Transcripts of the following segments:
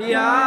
Yeah.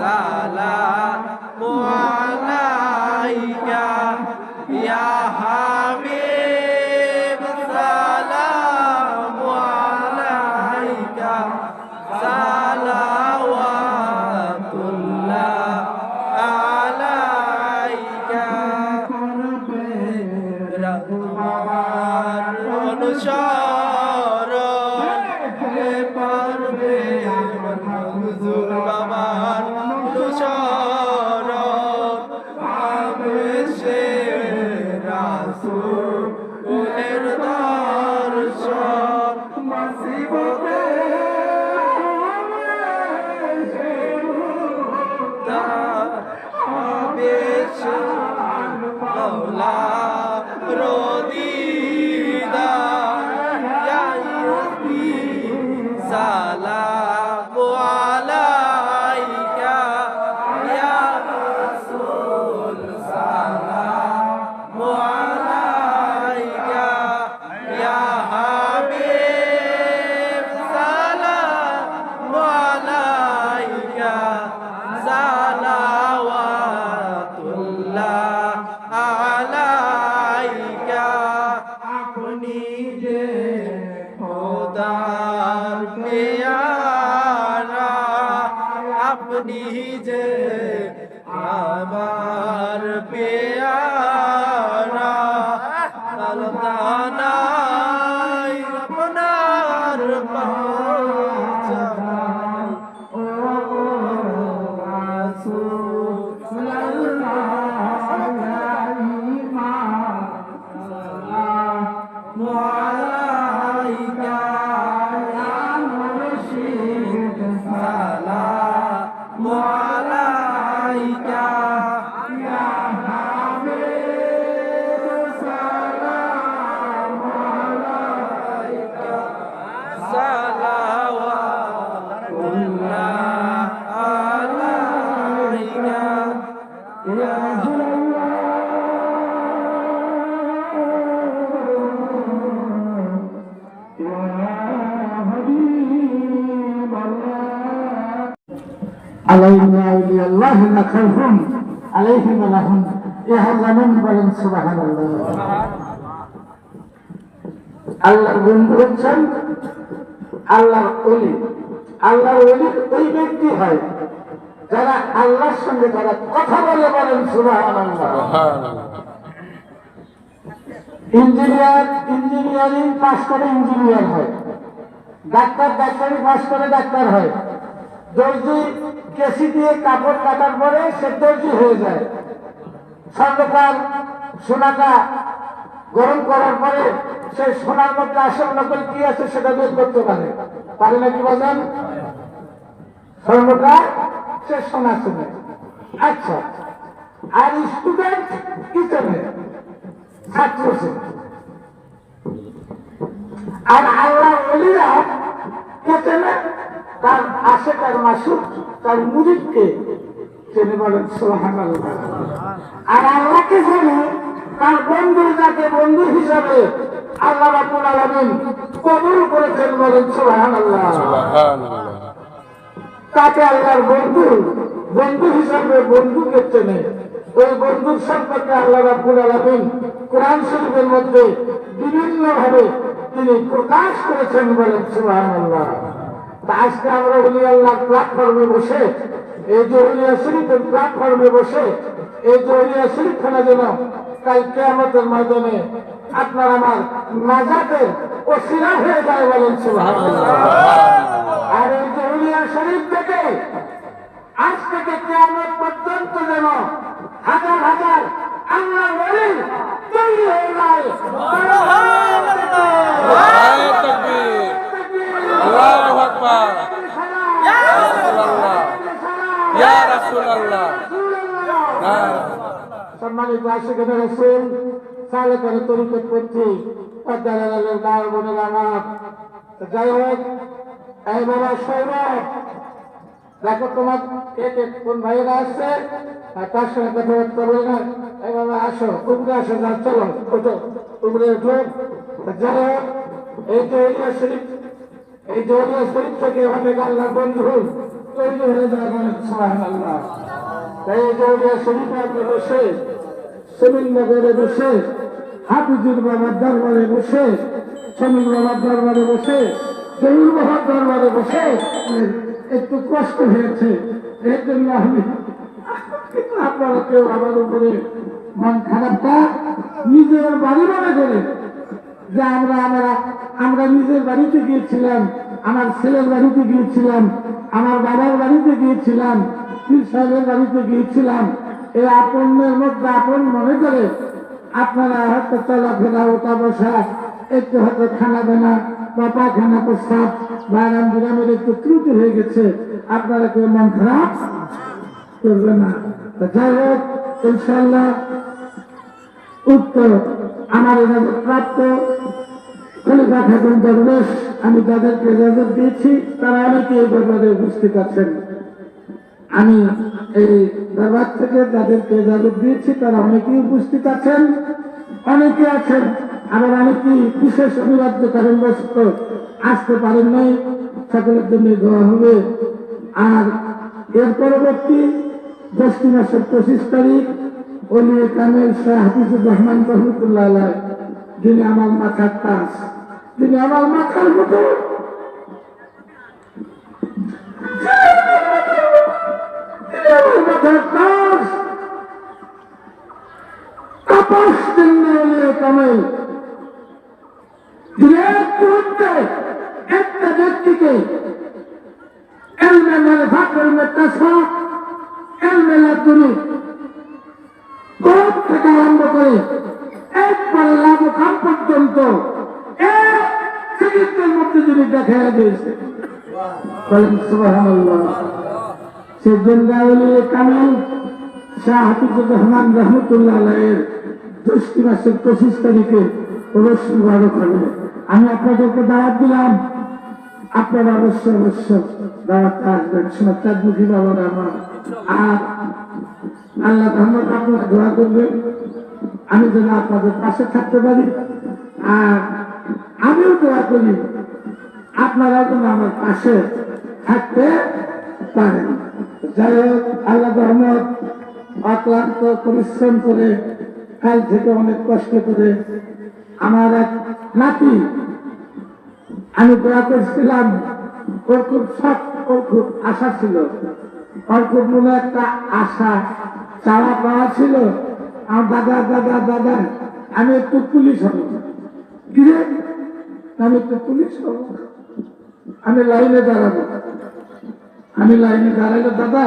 রাসূল যে আমার পেয়ারা আল্লাহ ওলি। ওই ব্যক্তি হয় যারা আল্লাহর সঙ্গে তারা কথা বলে বলেন ইঞ্জিনিয়ার, ইঞ্জিনিয়ারিং পাশ করে ইঞ্জিনিয়ার হয়। ডাক্তার, ডাক্তারি পাশ করে ডাক্তার হয়। দর্জি কেসি দিয়ে কাপড় কাটার পরে সে দর্জি হয়ে যায়। স্বর্ণকার সোনাটা গরম করার পরে সে সোনার মধ্যে আসল নকল কি আছে সেটা বের করতে পারে। পারে না কি বলেন? স্বর্ণকার সে সোনা শুনে আচ্ছা আর স্টুডেন্ট কি চেনে? ছাত্র আর আল্লাহ অলিরা কে চেনে? তার আসে তার মাসুক তার মুরিদকে চেনে বলেন সোহান আর আল্লাহকে চেনে তার বন্ধু যাকে বন্ধু হিসাবে আল্লাহ রাবুল আলমিন কবুল করেছেন বলেন সোহান আল্লাহ তাকে আল্লাহর বন্ধু বন্ধু হিসাবে বন্ধুকে চেনে। ওই বন্ধুর সম্পর্কে আল্লাহ রাব্বুল আলামিন কোরআন শরীফের মধ্যে বিভিন্ন ভাবে তিনি প্রকাশ করেছেন বলেন, সুবহানাল্লাহ। তা আজকে আমরা উলি আল্লাহ প্ল্যাটফর্মে বসে, এই যে উলিয়া শরীফের প্ল্যাটফর্মে বসে, এই যে উলিয়া শরীফখানা যেন কাল কেয়ামতের ময়দানে আপনার আমার নাজাতের ওসিলা হয়ে যায় বলেন সুবহানাল্লাহ। আর এই যে উলিয়া শরীফ থেকে, আজ থেকে কেয়ামত পর্যন্ত যেন হাজার হাজার আল্লাহ বলি তৈরি হয়ে যায়। আশিকের রসুল সালেকের তরিকত পন্থী পদ্মারের দার বোনের আমার যাই হোক, এই বাবা সৌরভ দেখো তোমার কে কে কোন ভাইয়েরা আসছে আর তার সঙ্গে কথাবার্তা বলে না। এই বাবা আসো উপরে আসো না চলো, ওঠো উপরে উঠো যাই হোক, এই যে এরিয়া শরীফ, এই যে এরিয়া শরীফ থেকে অনেক আল্লাহ বন্ধু তৈরি হয়ে যায় সুবহান আল্লাহ তাই এই যে এরিয়া শরীফে আপনি বসে সেমিন নগরে বসে হাফিজুর বাবার দরবারে বসে সমীর বাবার দরবারে বসে জহুর বাবার দরবারে বসে একটু কষ্ট হয়েছে এর জন্য আমি আপনারা কেউ আমার উপরে মন খারাপটা নিজের বাড়ি মনে করে যে আমরা আমরা আমরা নিজের বাড়িতে গিয়েছিলাম, আমার ছেলের বাড়িতে গিয়েছিলাম, আমার বাবার বাড়িতে গিয়েছিলাম, পীর সাহেবের বাড়িতে গিয়েছিলাম। এই আপনের মধ্যে আপন মনে করে আপনারা হয়তো চলাফেরা ওটা বসা একটু হয়তো খানা দানা বা পায়খানা প্রস্তাব বা রাম বিরামের একটু ত্রুটি হয়ে গেছে, আপনারা কেউ মন খারাপ? করবে না। যাই হোক ইনশাল্লাহ উত্তর আমার এনাদের প্রাপ্ত। খলিফা খাতুন দরবেশ আমি তাদেরকে ইজাজত দিয়েছি, তারা অনেকে এই ব্যাপারে উপস্থিত আছেন। আমি এই দরবার থেকে যাদেরকে ইজাজত দিয়েছি, তারা অনেকেই উপস্থিত আছেন, অনেকে আছেন, আবার অনেকেই বিশেষ অনিবার্য কারণবশত আসতে পারেন নাই, সকলের জন্য দেওয়া হবে। আর এর পরবর্তী দশটি মাসের পঁচিশ তারিখ, অলি কামেল শাহ হাফিজুর রহমান রহমতুল্লাহ যিনি আমার মাথার তাস। যিনি আমার মাথার মতো একটা ব্যক্তিকে এলমে মানে ফাকর মে তাসা এলমে লাতুনি গরম থেকে আরম্ভ করে একবারে লাভ খান পর্যন্ত এক দেখা দিয়েছে কামিল শাহ হাফিজুর রহমান রহমতুল্লাহ আলাইয়ের দশটি মাসের পঁচিশ তারিখে রোশ মুবারক হবে। আমি আপনাদেরকে দাওয়াত দিলাম। আপনারা অবশ্যই অবশ্য দাওয়াত আসবেন। চাঁদমুখী বাবার আমার। আর আল্লাহ ধন্যবাদ আপনারা দোয়া করবেন। আমি যেন আপনাদের পাশে থাকতে পারি। আর আমিও দোয়া করি আপনারা যেন আমার পাশে থাকতে পারেন। যাই হোক, আল্লাহ রহমত, অক্লান্ত পরিশ্রম করে কাল থেকে অনেক কষ্ট করে আমার এক নাতি আমি দোয়া করছিলাম। ওর খুব শখ, ওর খুব আশা ছিল। ওর খুব মনে একটা আশা, চাওয়া পাওয়া ছিল। আমার দাদা দাদা দাদা, আমি একটু পুলিশ হব। কিরে? আমি একটু পুলিশ হব। আমি লাইনে দাঁড়াবো। আমি লাইনে দাঁড়াইলে দাদা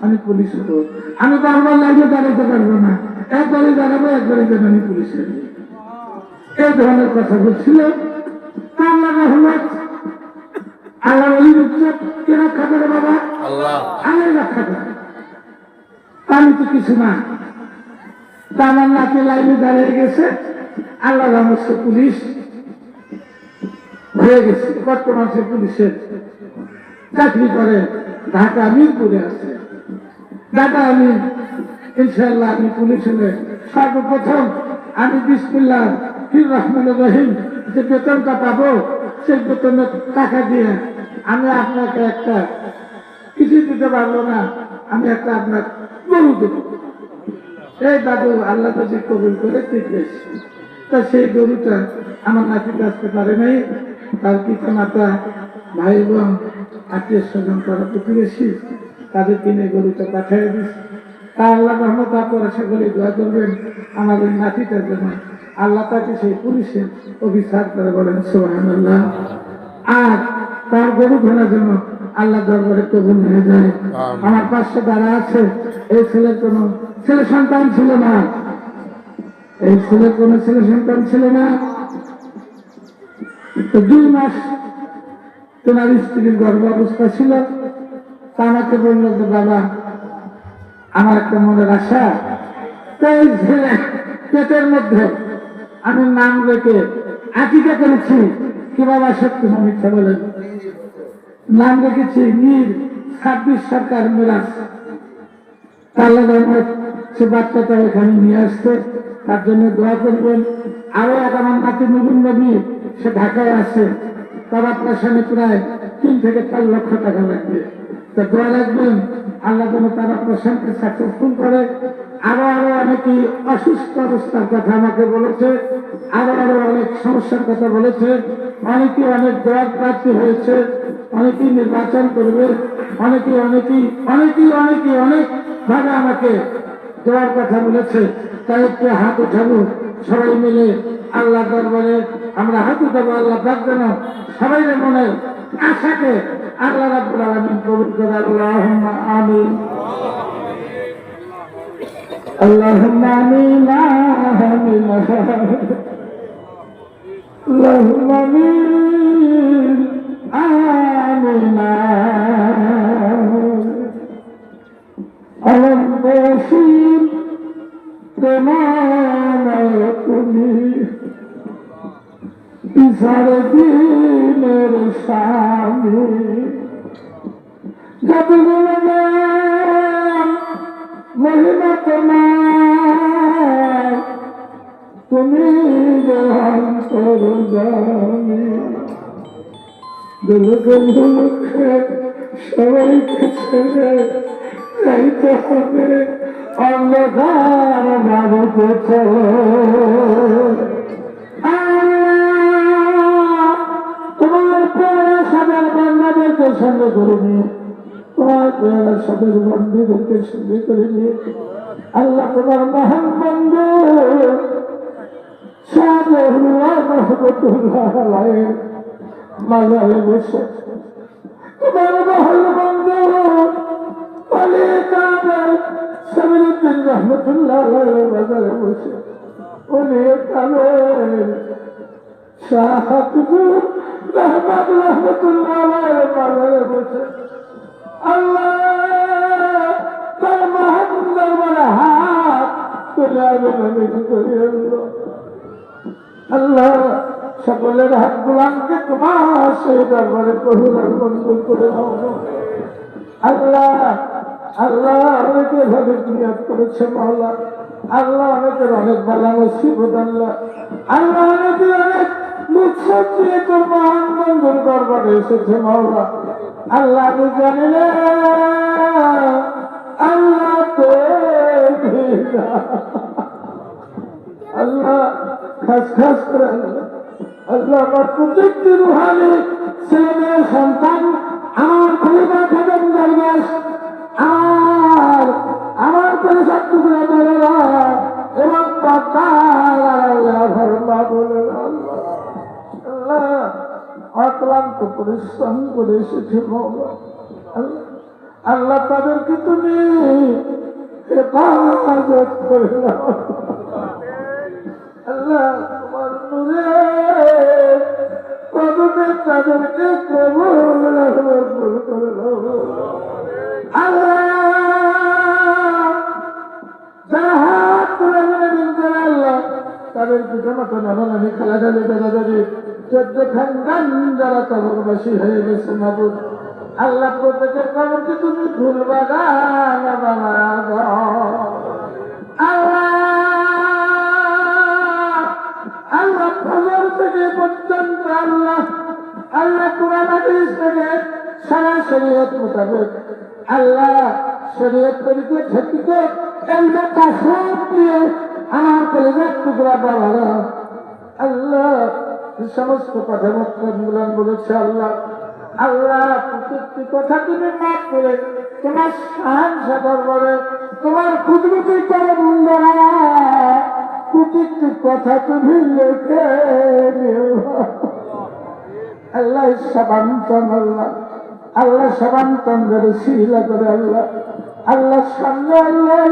আমি পুলিশ হব আমি বারবার লাইনে দাঁড়াতে পারব না। একবারে দাঁড়াবো একবারে যেন আমি পুলিশ এই ধরনের কথা বলছিল। আল্লাহ রহমত। কে রক্ষা করে বাবা? আল্লাহ। আল্লাহ রক্ষা করে। আমি তো কিছু না। আমার নাতি লাইনে দাঁড়িয়ে গেছে। আল্লাহ রহমত পুলিশ। হয়ে গেছে। বর্তমান সে পুলিশের চাকরি করে, ঢাকা মিরপুরে আছে। দাদা আমি ইনশাল্লাহ আমি পুলিশ সর্বপ্রথম আমি বিসমিল্লাহ ফির রহমান রহিম যে বেতনটা পাবো, সেই বেতনের টাকা দিয়ে আমি আপনাকে একটা কিছু দিতে পারব না, আমি একটা আপনার গরু দেবো। এই দাদু আল্লাহ যদি কবুল করে ঠিক বেশ তা সেই গরুটা আমার নাতিতে আসতে পারে নাই, তার পিতা মাতা ভাই বোন আত্মীয় স্বজন তারা প্রতিবেশী তাদের কিনে গরুটা পাঠিয়ে দিস তা আল্লাহ রহমত আপনারা সকলে দোয়া করবেন আমাদের নাতিটার জন্য। আল্লাহ তাকে সেই পুলিশের অফিসার করে বলেন সোহান আল্লাহ আর তার গরু ঘোড়ার জন্য আল্লাহ দরবারে কবুল হয়ে যায়। আমার পাশে দাঁড়া আছে এই ছেলের কোনো ছেলে সন্তান ছিল না। এই ছেলের কোনো ছেলে সন্তান ছিল না। দুই মাস তোমার স্ত্রীর গর্ভ অবস্থা ছিল। আমাকে বলল, যে বাবা, আমার একটা মনের আশা। পেটের মধ্যে আমি নাম রেখে আকিকা করেছি। কি বাবা, সত্যি মিথ্যা বলেন। নাম রেখেছি মীর ছাব্বিশ সরকার মিরাজ। রহমত সে বাচ্চাটা এখানে নিয়ে আসছে। তার জন্য দোয়া করবেন। আরও এক আমার নাতি নবীন নবী সে ঢাকায় আছে। তার আপনার সামনে প্রায় তিন থেকে চার লক্ষ টাকা লাগবে তা দোয়া রাখবেন, আল্লাহ যেন তার আপনার সামনে সাকসেসফুল করে। আরও আরও অনেকেই অসুস্থ অবস্থার কথা আমাকে বলেছে, আরও আরও অনেক সমস্যার কথা বলেছে। অনেকেই অনেক দোয়ার প্রার্থী হয়েছে, অনেকেই নির্বাচন করবে, অনেকেই অনেকেই অনেকেই অনেকেই অনেক ভাবে আমাকে দেওয়ার কথা বলেছে। তাই একটু হাত উঠাবো, সবাই মিলে আল্লাহ দরবারে আমরা হাত উঠাবো আল্লাহ তার জন্য সবাই মনে আশাকে আল্লাহ রাব্বুল আলামিন কবুল করে আল্লাহুম্মা আমিন اللهم آمين آمين اللهم آمين آمين ألم بشير প্রমাণায়তনি বিচার দিনের স্বামী যতগুলো মহিমা তোমার তুমি গ্রহণ করো জানি দুলকে দুলকে সবাইকে ছেড়ে যাইতে হবে, অন্ধকার চলো বান্দাদেরকে সঙ্গে করে নিয়ে, তোমার প্রিয় সাদের বন্ধুদেরকে সঙ্গে করে নিয়ে, আল্লাহ তোমার মহান বন্ধু শাহরুল্লাহ রহমতুল্লাহ বসে শাহ রহমান রহমতুল্লাহ আল্লাহ, তার করি আল্লাহ? সকলের হাত গুলামকে তোমার সেই দরবারে কহুলার মঞ্জুর করে আল্লাহ আল্লাহ অনেকে ভাবে নিয়াদ করেছে মাওলা। আল্লাহ অনেকের অনেক বালা মুসিবত আল্লাহ। আল্লাহ অনেকে সঞ্চিয়ে তোর মহান দরবারে এসেছে মাওলা। আল্লাহ আমি জানি না। আল্লাহ তো। আল্লাহ খাস খাস করে আল্লাহ। আমার প্রত্যেকটি রুহানি, ছেলে, সন্তান, আমার পরিবার খাবেন দরবেশ আর আমার টুকরা মেয়েরা এবং পাতার আল্লাহ ভরমা বলে অক্লান্ত পরিশ্রম করে এসেছে আল্লাহ তাদেরকে তুমি হেফাজত করে হয়ে আল্লাহ প্রত্যেকের কবরকে তুমি ফুল বাগান। আল্লাহ ফজর থেকে পর্যন্ত আল্লাহ আল্লাহ কোরআন হাদিস থেকে সারা শরীয়ত মোতাবেক আল্লাহ শরীয়ত তরিকে ঠেকিতে এলমে কাসম দিয়ে আমার কলেজের টুকরা বাবারা আল্লাহ সমস্ত কথাবার্তা মিলন বলেছে আল্লাহ। আল্লাহ প্রত্যেকটি কথা তুমি মাফ করে তোমার সাহান সাদর করে তোমার খুদরুতি করে বন্ধুরা। প্রত্যেকটি কথা তুমি লেখে আল্লাহ সবান্তন আল্লাহ। আল্লাহ সবান্তন ধরে শিলা করে আল্লাহ। আল্লাহ সামনে আল্লাহ।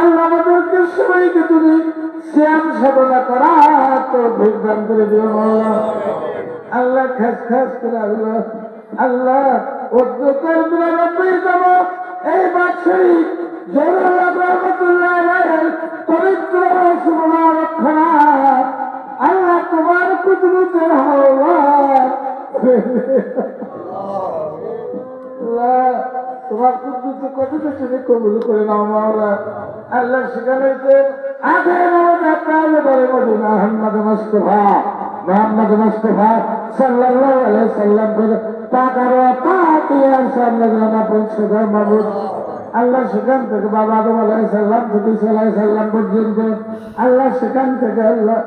আল্লাহ আমাদেরকে সবাইকে তুমি শ্যাম সাধনা করা, তো ভোগদান করে দিও। আল্লাহ খাস খাস করে আল্লাহ আল্লাহ অধ্যক্ষের বিরানব্বই তম এই আলাইহির পবিত্র সুমনা রক্ষণা আল্লাহ তোমার কুদরতের হওয়া তোমার কুদরতে কতটা তুমি কবুল করে নাও মাওলা। আল্লাহ আগে আমাদের প্রায় বলে মদিনা মোহাম্মদ মুস্তফা মোহাম্মদ মুস্তফা সাল্লাল্লাহু আলাইহি সাল্লাম করে পাকারো পাকিয়ার সামনে জানা পৌঁছে দাও মাবুদ আল্লাহ সেখান থেকে বাবা আদম আলাইহিস সালাম থেকে ঈসা আলাইহিস সালাম পর্যন্ত, আল্লাহ সেখান থেকে আল্লাহ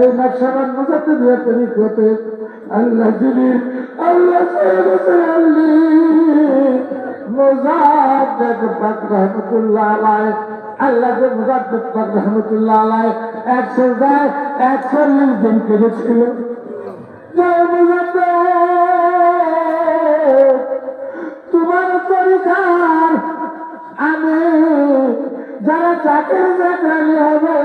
এই নকশাবাদ মুজাতে দিয়ে তৈরি করতে, আল্লাহ যিনি, আল্লাহ পাক রহমাতুল্লাহ আল্লাহ রহমাতুল্লাহ তোমার তরিকার আমি যারা চাকরি চাকরি হবে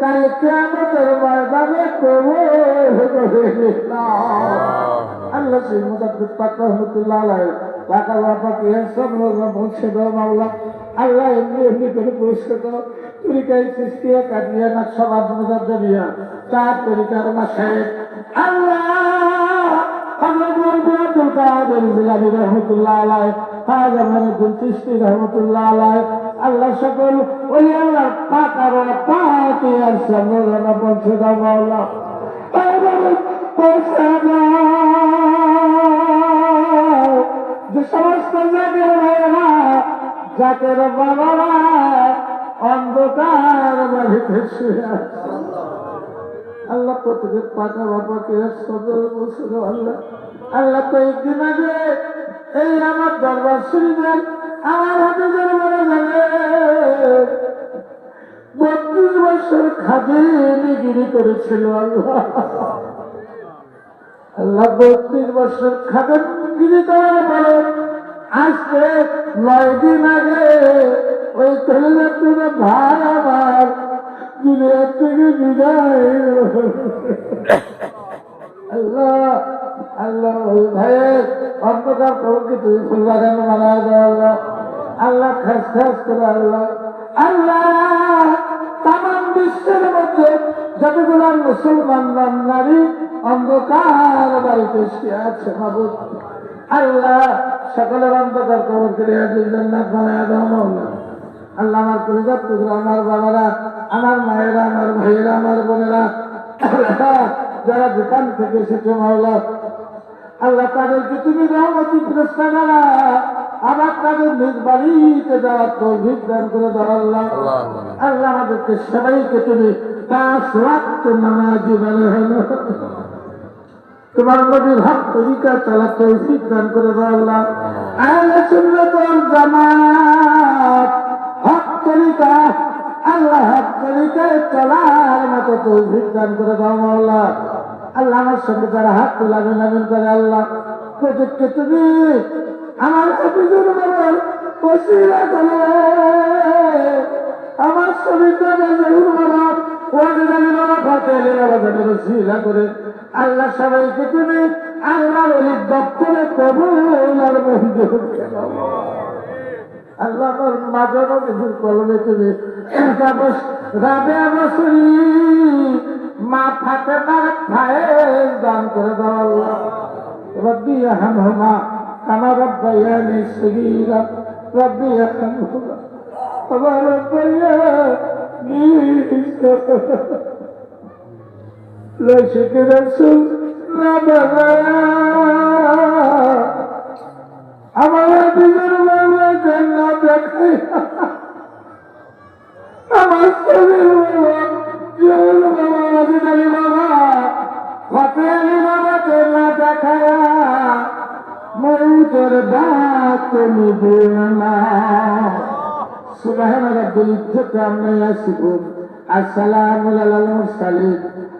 তাই কেমতের ময়দানে করে নিলাম। আল্লাহ মুজাদ্দিদ পাক রহমতুল্লাহ আলাইহি টাকা বাবা কি সব পৌঁছে দাও মাওলা আল্লাহ এমনি এমনি করে পৌঁছে দাও তরিকায় সৃষ্টিয়া কাটিয়া তরিকার আর সামনে পৌঁছে দাও মাওলা। পৌঁছে দাও। যে সমস্ত জাতির ভাইয়েরা জাতের বাবারা অন্ধকার বাড়িতে আল্লাহ প্রত্যেকের পাকা বাবাকে সদর বছর আল্লাহ। আল্লাহ কয়েকদিন আগে এই আমার দরবার শরীফের আমার হাতে দরবারে গেলে বত্রিশ বছর খাদিনিগিরি করেছিল আল্লাহ। আল্লাহ বত্রিশ বছর খাদিনিগিরি করার পরে আজকে নয় দিন আগে ওই তেলের ভার আমার দুনিয়া থেকে বিদায় আল্লাহ আল্লাহ ওই ভাইয়ের অন্ধকার প্রভুকে তুমি ফুল বাগান মানা দাও আল্লাহ। আল্লাহ খাস খাস করে আল্লাহ। আল্লাহ তাম বিশ্বের মধ্যে যতগুলো মুসলমান নারী, অন্ধকার বাড়িতে শুয়ে আছে মাবুদ। আল্লাহ সকলের অন্ধকার কবর করে জান্নাত বানায় দাও মাওলা আল্লাহ আমার পরিবার টুকরা আমার বাবারা আমার মায়েরা আমার ভাইয়েরা আমার বোনেরা যারা যেখান থেকে এসেছে মাওলা আল্লাহ তাদেরকে তুমি রহমতি পুরস্কার দ্বারা আবার তাদের নিজ বাড়িতে যাওয়ার তৌফিক দান করে দাও আল্লাহ। আল্লাহ আমাদেরকে সবাইকে তুমি পাঁচ ওয়াক্ত নামাজি বানানো তোমার নবীর হক তরিকা চালা তৌফিক দান করে আল্লাহ। সুন্নাত ওয়াল জামাত, হক তরিকা, আল্লাহ হক তরিকায় চলার মতো তৌফিক দান করে দাও আল্লাহ আল্লাহ আমার সঙ্গে যারা হাত তোলাবেন আমিন করে আল্লাহ প্রজেক্টকে তুমি আমার অভিযোগ বসিরা করে আমার জরুর বাবা ওয়াজে ফাতে করে আল্লাহ সবাইকে তুমি আল্লাহ ওই দপ্তরে কবুল আর দাও। আল্লাহ আমার মাজারও নিজের কলমে তুমি রাবে বসরি মা ফাতে না খায়ে দান করে দাও আল্লাহ। রব্বি আহমহুমা কামা রব্বায়ানি সগীরা। রব্বি রব্বায়ানি সগীরা। লসুক রসুল আমার বিজুর বাবা জান্না দেখে আমার শরীর বাবা জোর বাবা আজিদ আলী বাবা ফতে আলী বাবা জান্না দেখায়া মৌতর দাঁত তুমি দিও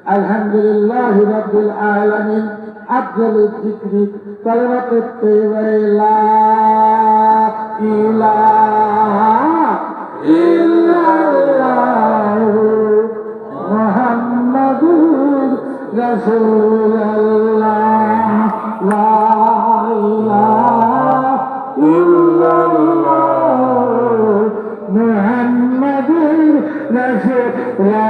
الحمد لله رب العالمين أفضل الذكر كلمة الطيبة لا إله إلا الله محمد رسول الله لا إله إلا الله محمد رسول الله يا